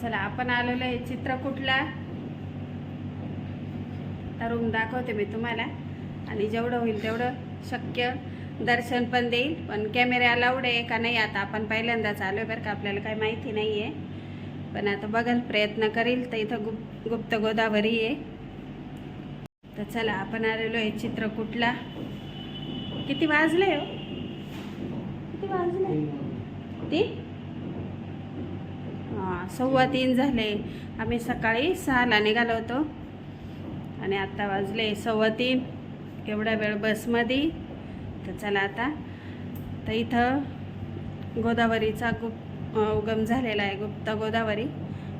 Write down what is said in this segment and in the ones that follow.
चला आपण आलेलो आहे. चित्रकूटला तर रूम दाखवते मी तुम्हाला. आणि जेवढं होईल तेवढं शक्य दर्शन पण देईल. पण कॅमेरे अलाउड आहे का नाही आता आपण पहिल्यांदाच आलो आहे बरं का आपल्याला काही माहिती नाही आहे पण आता बघाल प्रयत्न करील. तर इथं गुप गुप्त गोदावरी आहे. तर चला आपण आलेलो आहे. चित्रकूटला किती वाजले हो? किती वाजले? ती? सव्वा तीन झाले. आम्ही सकाळी सहाला निघालो होतो. आणि आत्ता वाजले सव्वा तीन. एवढा वेळ बसमध्ये. तर चला आता. तर इथं गोदावरीचा गुप उगम झालेला आहे गुप्त गोदावरी.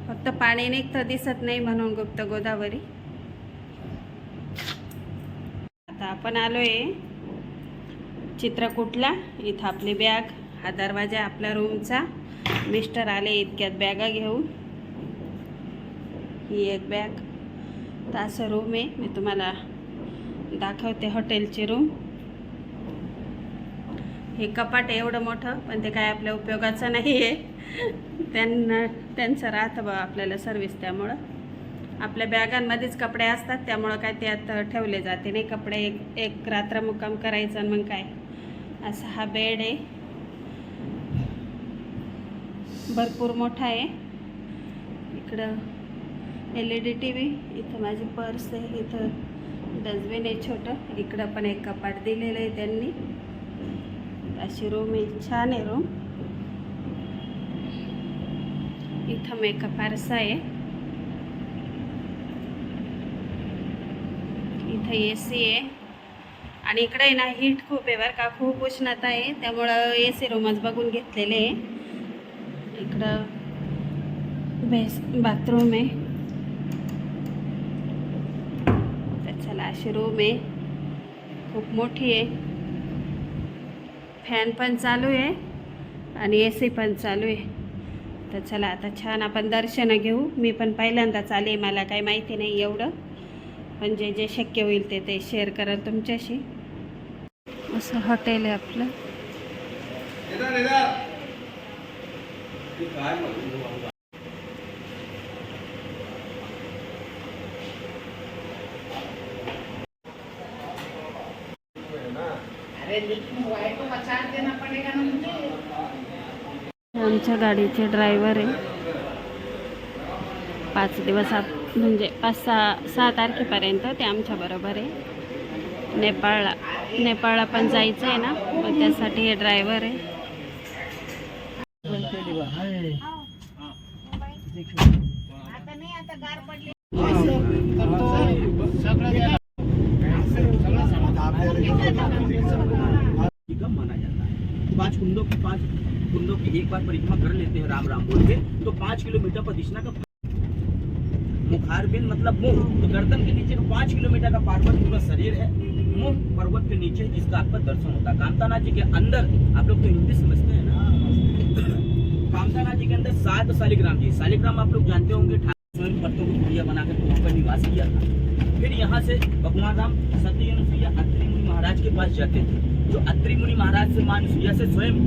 फक्त पाणी निघतं दिसत नाही म्हणून गुप्त गोदावरी. आता आपण आलो आहे चित्रकूटला इथं आपली बॅग हा दरवाजा आपल्या रूमचा मिस्टर आले इतक्यात बॅगा घेऊन. ही एक बॅग. तर असं रूम आहे. मी तुम्हाला दाखवते हॉटेलची रूम हे कपाट आहे एवढं मोठं पण ते काय आपल्या उपयोगाचं नाही आहे त्यांना त्यांचं राहतं बा आपल्याला सर्विस त्यामुळं. आपल्या बॅगांमध्येच कपडे असतात त्यामुळं काय त्यात ठेवले जाते नाही. कपडे एक एक रात्र मुक्काम करायचं मग काय. असा हा बेड आहे. भरपूर मोठा आहे. इकडं L E D T V इथं माझी पर्स आहे इथं डस्टबिन आहे छोटं. इकडं पण एक कपाट दिलेलं आहे त्यांनी. अशी रूम आहे छान आहे रूम इथं मेकअप आरसा आहे. इथं ए सी आहे. आणि इकडे ना हीट खूप आहे बरं का खूप उष्णता आहे. त्यामुळं ए सी रूमच बघून घेतलेले आहे. इकडं बेस बाथरूम आहे. तर चला अशी रूम आहे. खूप मोठी आहे. फॅन पण चालू आहे आणि ए सी पण चालू आहे. तर चला आता छान आपण दर्शनं घेऊ. मी पण पहिल्यांदाच आले मला काही माहिती नाही एवढं. पण जे जे शक्य होईल ते ते शेअर करा तुमच्याशी. असं हॉटेल आहे आपलं. काय आमच्या गाडीचे ड्रायव्हर आहे. पाच दिवस म्हणजे पाच सहा सहा तारखेपर्यंत ते आमच्या बरोबर आहे. नेपाळला नेपाळला पण जायचं आहे ना मग त्यासाठी हे ड्रायव्हर आहे. है। की एक बार परिक्रमा कर लेते हैं राम राम बोल के तो पाँच किलोमीटर पर का मुखार बिन मतलब गर्दन के नीचे का पाँच किलोमीटर का पार्वत पूरा शरीर है मुँह पर्वत के नीचे जिसका आपका दर्शन होता है कामताना जी के अंदर आप लोग तो हिंदी समझते हैं ना कामताना जी के अंदर सात शालिग्राम जी शालिग्राम आप लोग जानते होंगे स्वयं को पुड़िया बनाकर वहाँ पर निवास किया था। फिर यहाँ से भगवान राम सती अनुसुईया अत्रि मुनि महाराज के पास जाते थे। जो अत्रि मुनि महाराज से माँ अनुसुईया से स्वयं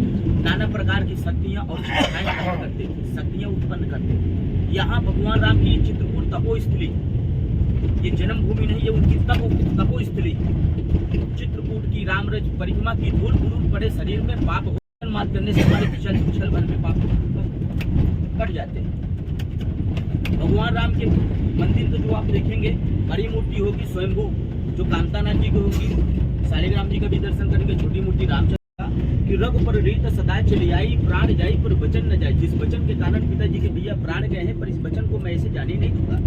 नाना प्रकार की शक्तियाँ और करते शक्तियाँ उत्पन्न करते थे। यहाँ भगवान राम की चित्रकूट तपो स्थली ये जन्मभूमि नहीं, ये उनकी तपो तपो स्थली चित्रकूट की रामरज परिक्रमा की धूल धूल पड़े शरीर में पाप हो मात करने से हमारे पिछल पिछल भर में पाप कट जाते हैं। भगवान राम के मंदिर को जो आप देखेंगे बड़ी मूर्ति होगी स्वयंभू, जो कांतानाथ जी की होगी, शालिग्राम जी का भी दर्शन करेंगे, छोटी मूर्ति रामचंद्र का, कि रघु पर रीत सदा चली आई, प्राण जाई पर वचन न जाए जिस वचन के कारण पिताजी के भैया प्राण गए हैं, पर इस वचन को मैं ऐसे जाने नहीं दूँगा।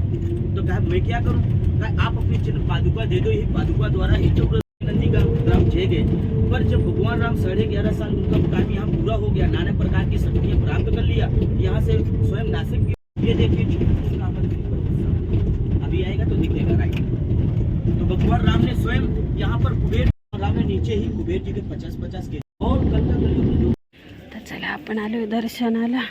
तो कहा, मैं क्या करूँ? कहा, आप अपनी चिन्ह पादुका दे दो ही पादुका द्वारा ही ज़रूरत नंदी का राम छे गए। पर जब भगवान राम साढ़े ग्यारह साल उनका काम यहाँ पूरा हो गया। नाना प्रकार की शक्तियाँ प्राप्त कर लिया। यहाँ से स्वयं नासिक भी ये देखिए अभी आएगा तो दिखेगा राइट तो भगवान राम ने स्वयं यहाँ पर कुबेर राम ने नीचे ही कुबेर जी के पचास पचास के और कल कलयुग तर चला आपण आलो दर्शनाला.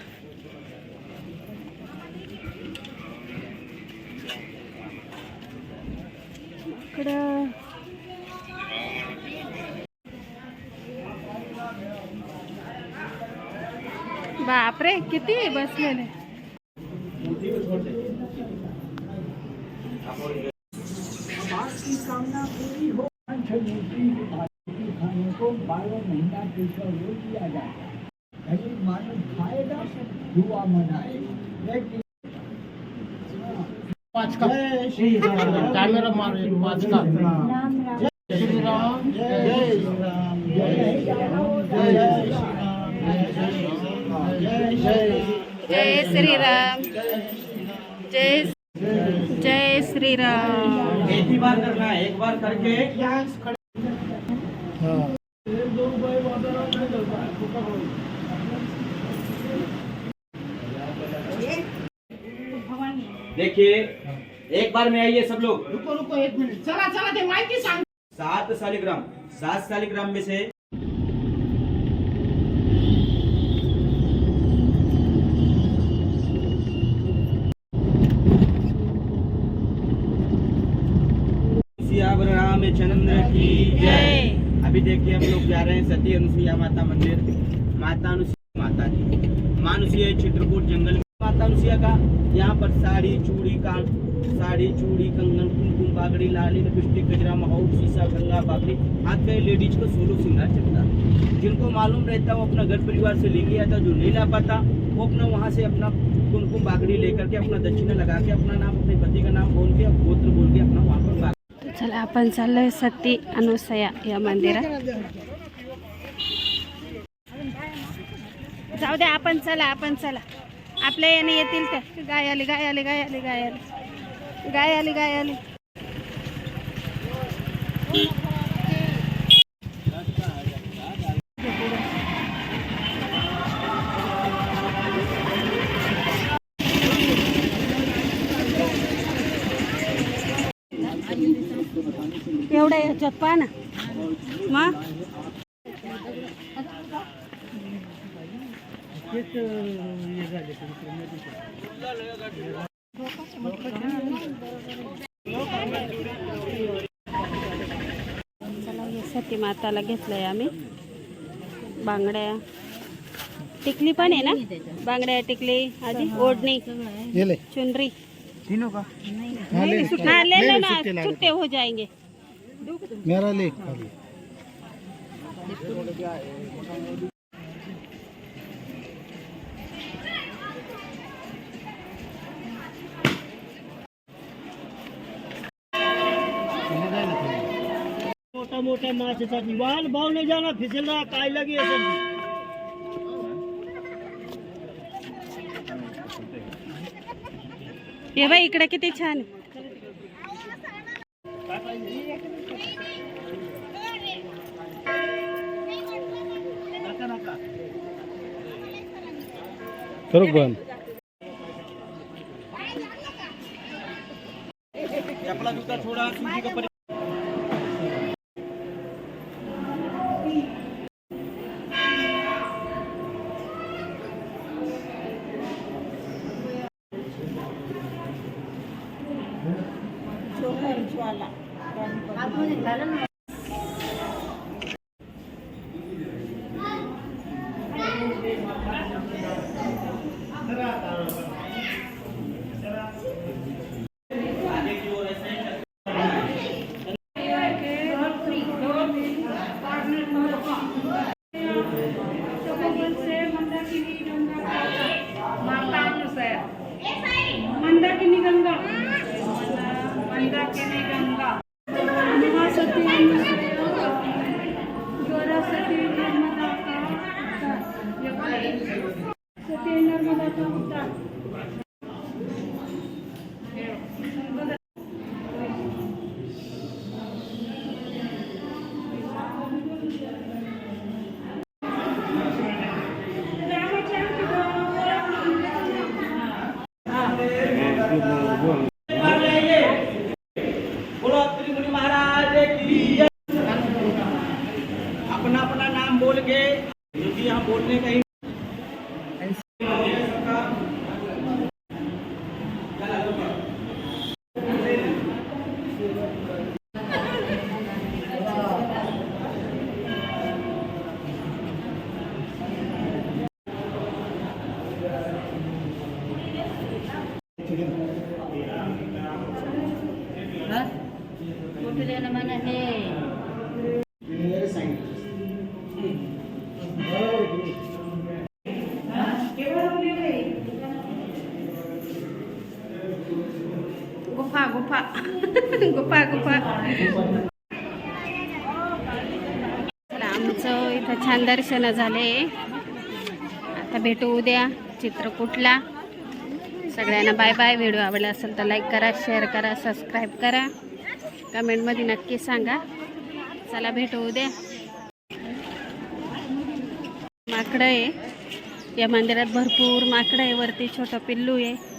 इकडं खाने को बारह महीना पीछा वो दिया जाता है गरीब मानव खाएगा दुआ मनाए लेकिन पाँच का कैमरा मारे पाँच का श्री राम। जय श्री राम जय श्री राम जय श्री राम जय जय श्री राम एक ही बार करना है एक बार करके। देखिए एक बार में आइए सब लोग। रुको रुको एक मिनट। चला चला ते माहिती सांग सात सालिग्राम सात सालिग्राम में से सियावर रामचंद्र की जय। अभी देखिए हम लोग जा रहे हैं सती अनुसुईया माता मंदिर। माता अनुसुईया माता जी। मानुषीय चित्रकूट जंगल। माता अनुसुईया का यहाँ पर साड़ी चूड़ी कान साड़ी चूड़ी कंगन कुमकुम बागड़ी लाली लिपस्टिक गजरा महोर शीशा गंगा बागड़ी हाथ का लेडीज़ को सोलो सिंगार चलता। जिनको मालूम रहता वो अपना घर परिवार से लेके आता जो नहीं ला पाता वो अपना वहाँ से अपना कुमकुम बागड़ी लेकर के अपना दक्षिणा लगा के अपना नाम अपने पति का नाम बोल के गोत्र बोल के अपना वहाँ पर चला आपण चाललोय सती अनुसया या मंदिरात. जाऊ द्या आपण चला आपण चला. आपल्या याने येतील तर गाय आली गाय आली गाय आली गाय आली गाय आली गाय आली एवढ्या याच्यात पहा ना. मग? हे सती माताला घेतलंय आम्ही. बांगड्या. टिकली पण आहे ना? बांगड्या टिकली आधी ओढणी ये ले. चुनरी. तीनों का? हाँ ले लो ना छुट्टे हो जाएंगे मेरा ले खाली। मोठा मोठ्या माशाचा निवान भाव नाही जाणार फिसलला काय लगे असं हे बाई इकडे किती छान आहे. करो बंद चपला जूता छोड़ा सूजी का परि- Mandakini Ganga Mandakini Ganga photo हे गुफा. गुफा गुफा. गुफा आमचं इथं छान दर्शन झाले. आता भेटू उद्या. चित्रकूटला सगळ्यांना बाय बाय. व्हिडिओ आवडला असेल तर लाईक करा शेअर करा सबस्क्राईब करा. कमेंटमध्ये नक्की सांगा. चला, भेटू उद्या. माकडं आहे. या मंदिरात भरपूर माकडं आहे. वरती छोटं पिल्लू आहे.